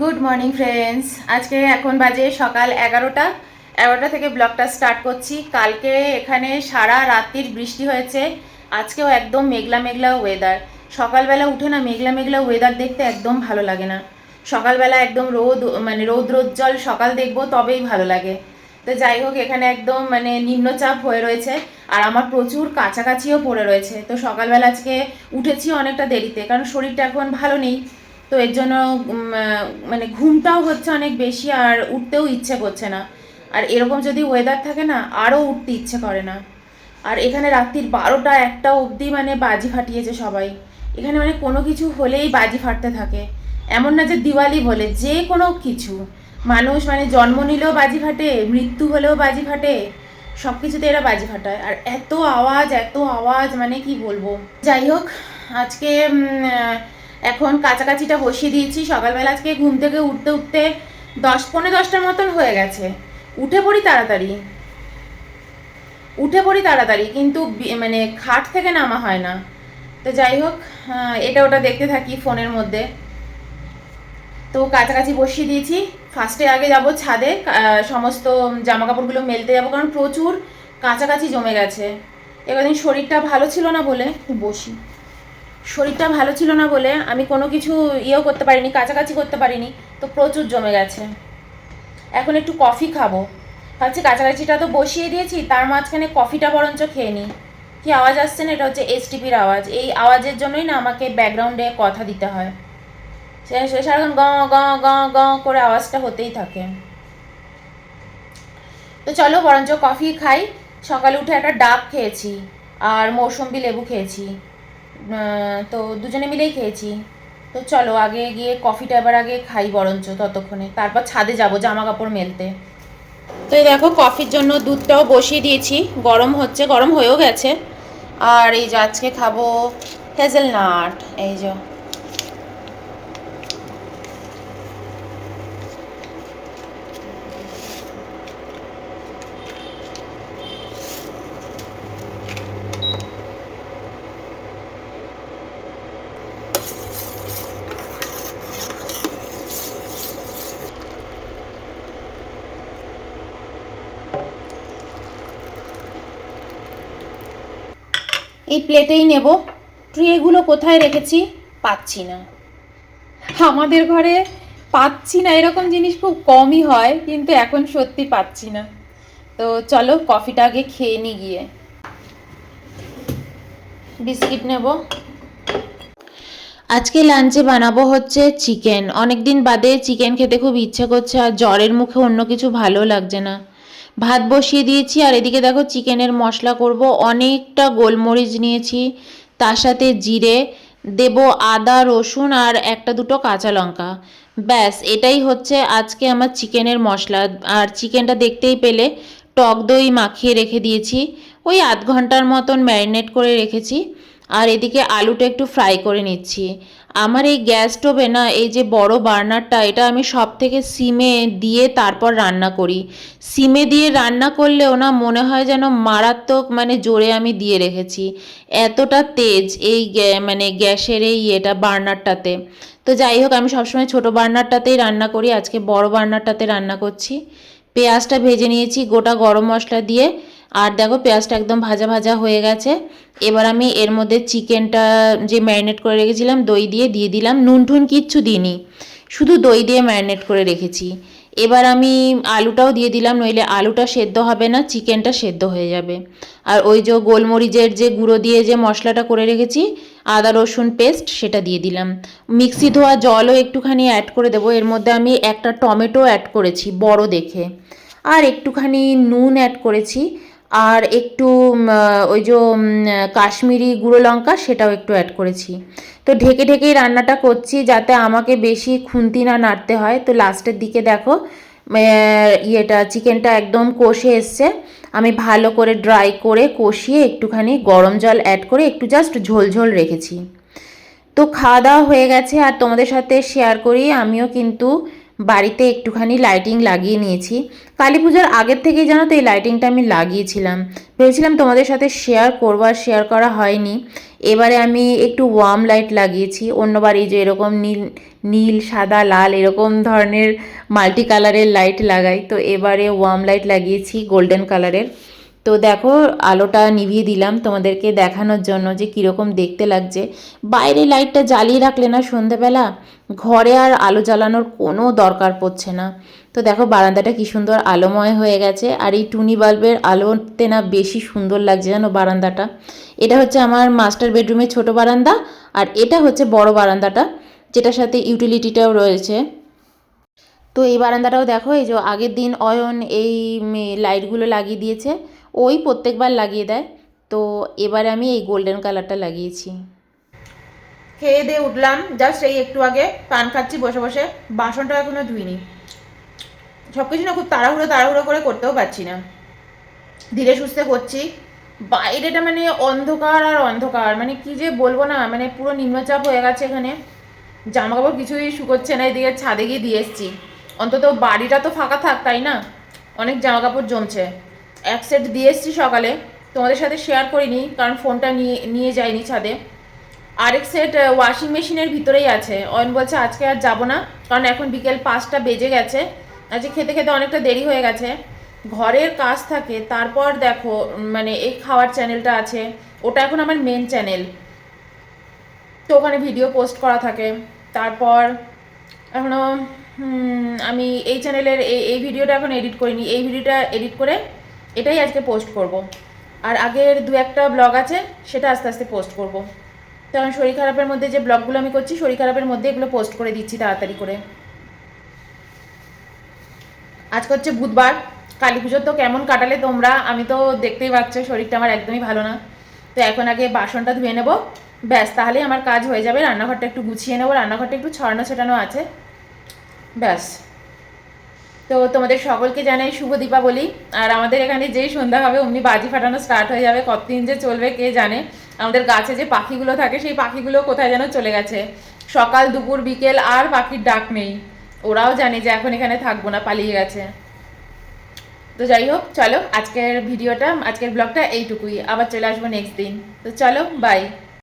Good morning friends আজকে এখন বাজে সকাল এগারোটা। এগারোটা থেকে ব্লগটা স্টার্ট করছি। কালকে এখানে সারা রাত্রির বৃষ্টি হয়েছে। আজকেও একদম মেঘলা মেঘলা ওয়েদার সকালবেলা উঠে না মেঘলা মেঘলা ওয়েদার দেখতে একদম ভালো লাগে না। সকালবেলা একদম রোদ মানে রৌদ্রোজ্জ্বল সকাল দেখব, তবেই ভালো লাগে। তো যাই হোক, এখানে একদম মানে নিম্নচাপ হয়ে রয়েছে। আর আমার প্রচুর কাছাকাছিও পড়ে রয়েছে। তো সকালবেলা আজকে উঠেছি অনেকটা দেরিতে, কারণ শরীরটা এখন ভালো নেই। তো এর জন্য মানে ঘুমটাও হচ্ছে অনেক বেশি আর উঠতেও ইচ্ছে করছে না। আর এরকম যদি ওয়েদার থাকে না, আরও উঠতে ইচ্ছে করে না। আর এখানে রাত্রির বারোটা একটা অবধি মানে বাজি ফাটিয়েছে সবাই। এখানে মানে কোনো কিছু হলেই বাজি ফাটতে থাকে। এমন না যে দিওয়ালি বলে, যে কোনো কিছু। মানুষ মানে জন্ম নিলেও বাজি ফাটে, মৃত্যু হলেও বাজি ফাটে সব কিছুতে এরা বাজি ফাটায়। আর এত আওয়াজ এত আওয়াজ মানে কি বলব? যাই হোক, আজকে এখন কাছাকাছিটা বসিয়ে দিয়েছি। সকালবেলা আজকে ঘুম থেকে উঠতে উঠতে দশ পনেরো দশটার মতন হয়ে গেছে। উঠে পড়ি তাড়াতাড়ি। উঠে পড়ি তাড়াতাড়ি, কিন্তু মানে খাট থেকে নামা হয় না। তো যাই হোক এটা ওটা দেখতে থাকি ফোনের মধ্যে। তো কাছাকাছি বসিয়ে দিয়েছি। ফার্স্টে আগে যাব ছাদে সমস্ত জামা কাপড়গুলো মেলতে যাব, কারণ প্রচুর কাছাকাছি জমে গেছে। এবার শরীরটা ভালো ছিল না বলে বসি। শরীরটা ভালো ছিল না বলে আমি কোনো কিছু ইয়েও করতে পারিনি, কাছাকাছি করতে পারিনি, তো প্রচুর জমে গেছে। এখন একটু কফি খাব। ভাবছি কাছাকাছিটা তো বসিয়ে দিয়েছি, তার মাঝখানে কফিটা বরঞ্চ খেয়ে নিই। কি আওয়াজ আসছে না? এটা হচ্ছে এসটিপির আওয়াজ। এই আওয়াজের জন্যই না আমাকে ব্যাকগ্রাউন্ডে কথা দিতে হয়। সে সারাক্ষণ গ গ গ গ করে আওয়াজটা হতেই থাকে। তো চলো বরঞ্চ কফি খাই। সকালে উঠে একটা ডাব খেয়েছি, আর মৌসম্বি লেবু খেয়েছি। তো দুজনে মিলেই খেয়েছি। তো চলো, আগে গিয়ে কফিটা এবার আগে খাই বরঞ্চ ততক্ষণে। তারপর ছাদে যাব জামা কাপড় মেলতে। তো দেখো, কফির জন্য দুধটাও বসিয়ে দিয়েছি। গরম হচ্ছে, গরম হয়েও গেছে। আর এই যে আজকে খাব হেজেলনাট। এই যে এই প্লেটেই নেব। ট্রেগুলো কোথায় রেখেছি? পাচ্ছি না। আমাদের ঘরে পাচ্ছি না, এরকম জিনিস খুব কমই হয়, কিন্তু এখন সত্যি পাচ্ছি না। তো চলো কফিটা আগে খেয়ে নি গিয়ে। বিস্কিট নেব। আজকে লাঞ্চে বানাবো হচ্ছে চিকেন অনেক দিন বাদে চিকেন খেতে খুব ইচ্ছে করছে, আর জ্বরের মুখে অন্য কিছু ভালো লাগছে না। ভাত বসিয়ে দিয়েছি, আর এদিকে দেখো চিকেনের মশলা করব। অনেকটা গোলমরিচ নিয়েছি, তার সাথে জিরে, দেব আদা, রসুন, আর একটা দুটো কাঁচা লঙ্কা। ব্যাস, এটাই হচ্ছে আজকে আমার চিকেনের মশলা। আর চিকেনটা দেখতেই পেলে, টক দই মাখিয়ে রেখে দিয়েছি। ওই আধ ঘণ্টার মতন ম্যারিনেট করে রেখেছি। আর এদিকে আলুটা একটু ফ্রাই করে নিচ্ছি। আমার এই গ্যাস স্টোভে না, এই যে বড় বার্নারটা, এটা আমি সব থেকে সিমে দিয়ে তারপর রান্না করি। সিমে দিয়ে রান্না করলেও না, মনে হয় যেন মারাত্মক মানে জোরে আমি দিয়ে রেখেছি। এতটা তেজ এই মানে গ্যাসের এই ইয়েটা বার্নারটাতে। তো যাই হোক, আমি সবসময় ছোটো বার্নারটাতেই রান্না করি। আজকে বড় বার্নারটাতে রান্না করছি। পেঁয়াজটা ভেজে নিয়েছি, গোটা গরম মশলা দিয়ে। আর দেখো পেঁয়াজটা একদম ভাজা ভাজা হয়ে গেছে। এবার আমি এর মধ্যে চিকেনটা যে ম্যারিনেট করে রেখেছিলাম, দই দিয়ে দিয়ে দিলাম। নুন ঠুন কিচ্ছু দিইনি, শুধু দই দিয়ে ম্যারিনেট করে রেখেছি। এবার আমি আলুটাও দিয়ে দিলাম, নইলে আলুটা সেদ্ধ হবে না, চিকেনটা সেদ্ধ হয়ে যাবে। আর ওই যে গোলমরিচের যে গুঁড়ো দিয়ে যে মশলাটা করে রেখেছি, আদা রসুন পেস্ট, সেটা দিয়ে দিলাম। মিক্সি ধোয়া জলও একটুখানি অ্যাড করে দেবো। এর মধ্যে আমি একটা টমেটো অ্যাড করেছি, বড় দেখে। আর একটুখানি নুন অ্যাড করেছি। আর একটু ওই যে কাশ্মীরি গুঁড়ো লঙ্কা সেটাও একটু অ্যাড করেছি। তো ঢেকে ঢেকেই রান্নাটা করছি যাতে আমাকে বেশি খুন্তি না নাড়তে হয়। তো লাস্টের দিকে দেখো ইয়েটা, চিকেনটা একদম কষে এসছে। আমি ভালো করে ড্রাই করে কষিয়ে একটুখানি গরম জল অ্যাড করে একটু জাস্ট ঝোল ঝোল রেখেছি। তো খাওয়া দাওয়া হয়ে গেছে আর তোমাদের সাথে শেয়ার করি। আমিও কিন্তু বাড়িতে একটুখানি লাইটিং লাগিয়ে নিয়েছি। কালী পুজোর আগের থেকেই জানো তো এই লাইটিংটা আমি লাগিয়েছিলাম। ভেবেছিলাম তোমাদের সাথে শেয়ার করব, আর শেয়ার করা হয়নি। এবারে আমি একটু ওয়ার্ম লাইট লাগিয়েছি। অন্যবার এই যে এরকম নীল নীল, সাদা, লাল এরকম ধরনের মাল্টি কালারের লাইট লাগাই। তো এবারে ওয়ার্ম লাইট লাগিয়েছি গোল্ডেন কালারের তো দেখো, আলোটা নিভিয়ে দিলাম তোমাদেরকে দেখানোর জন্য যে কীরকম দেখতে লাগছে। বাইরে লাইটটা জ্বালিয়ে রাখলে না সন্ধেবেলা ঘরে আর আলো জ্বালানোর কোনো দরকার পড়ছে না। তো দেখো, বারান্দাটা কি সুন্দর আলোময় হয়ে গেছে আর এই টুনি বাল্বের আলোতে না বেশি সুন্দর লাগছে জানো বারান্দাটা। এটা হচ্ছে আমার মাস্টার বেডরুমের ছোট বারান্দা আর এটা হচ্ছে বড় বারান্দাটা, যেটার সাথে ইউটিলিটিটাও রয়েছে। তো এই বারান্দাটাও দেখো, এই যে আগের দিন অয়ন এই লাইটগুলো লাগিয়ে দিয়েছে। ওই প্রত্যেকবার লাগিয়ে দেয়। তো এবারে আমি এই গোল্ডেন কালারটা লাগিয়েছি। খেয়ে দিয়ে উঠলাম। জাস্ট এই একটু আগে পান খাচ্ছি বসে বসে। বাসনটা এখনও ধুইনি। সব কিছু না খুব তাড়াহুড়ো তাড়াহুড়ো করে করতেও পারছি না। ধীরে সুস্থে করছি। বাইরেটা মানে অন্ধকার আর অন্ধকার। মানে কি যে বলব না মানে পুরো নিম্নচাপ হয়ে গেছে এখানে। জামা কাপড় কিছুই শুকোচ্ছে না, এদিকে ছাদে গিয়ে দিয়ে এসছি। অন্তত বাড়িটা তো ফাঁকা থাক, তাই না? অনেক জামা কাপড় জমছে। এক সেট দিয়ে এসছি সকালে। তোমাদের সাথে শেয়ার করিনি, কারণ ফোনটা নিয়ে নিয়ে যাইনি ছাদে। আরেক সেট ওয়াশিং মেশিনের ভিতরেই আছে। অয়ন বলছে, আজকে আর যাব না, কারণ এখন বিকেল পাঁচটা বেজে গেছে। আজকে খেতে খেতে অনেকটা দেরি হয়ে গেছে। ঘরের কাজ থাকে, তারপর দেখো মানে এই খাওয়ার চ্যানেলটা আছে। ওটা এখন আমার মেন চ্যানেল তো ওখানে ভিডিও পোস্ট করা থাকে। তারপর এখনও আমি এই চ্যানেলের এই এই ভিডিওটা এখন এডিট করিনি। এই ভিডিওটা এডিট করে এটাই আজকে পোস্ট করব। আর আগের দু একটা ব্লগ আছে, সেটা আস্তে আস্তে পোস্ট করব। কারণ শরীর খারাপের মধ্যে যে ব্লগগুলো আমি করছি, শরীর খারাপের মধ্যে এগুলো পোস্ট করে দিচ্ছি তাড়াতাড়ি করে। আজকে হচ্ছে বুধবার, কালী পুজোর তো কেমন কাটালে তোমরা? আমি তো দেখতেই পাচ্ছ, শরীরটা আমার একদমই ভালো না। তো এখন আগে বাসনটা ধুয়ে নেব। ব্যাস, তাহলেই আমার কাজ হয়ে যাবে। রান্নাঘরটা একটু গুছিয়ে নেব। রান্নাঘরটা একটু ছড়ানো ছেটানো আছে। ব্যাস। তো তোমাদের সকলকে জানাই শুভ দীপাবলি। আর আমাদের এখানে যেই সন্ধ্যা হবে, অমনি বাজি ফাটানো স্টার্ট হয়ে যাবে। কতদিন যে চলবে, কে জানে? আমাদের গাছে যে পাখিগুলো থাকে, সেই পাখিগুলো কোথায় যেন চলে গেছে। সকাল, দুপুর, বিকেল, আর পাখির ডাক নেই। ওরাও জানে যে এখন এখানে থাকব না, পালিয়ে গেছে। তো যাই হোক, চলো আজকের ভিডিওটা, আজকের ব্লগটা এইটুকুই। আবার চলে আসব নেক্সট দিন। তো চলো বাই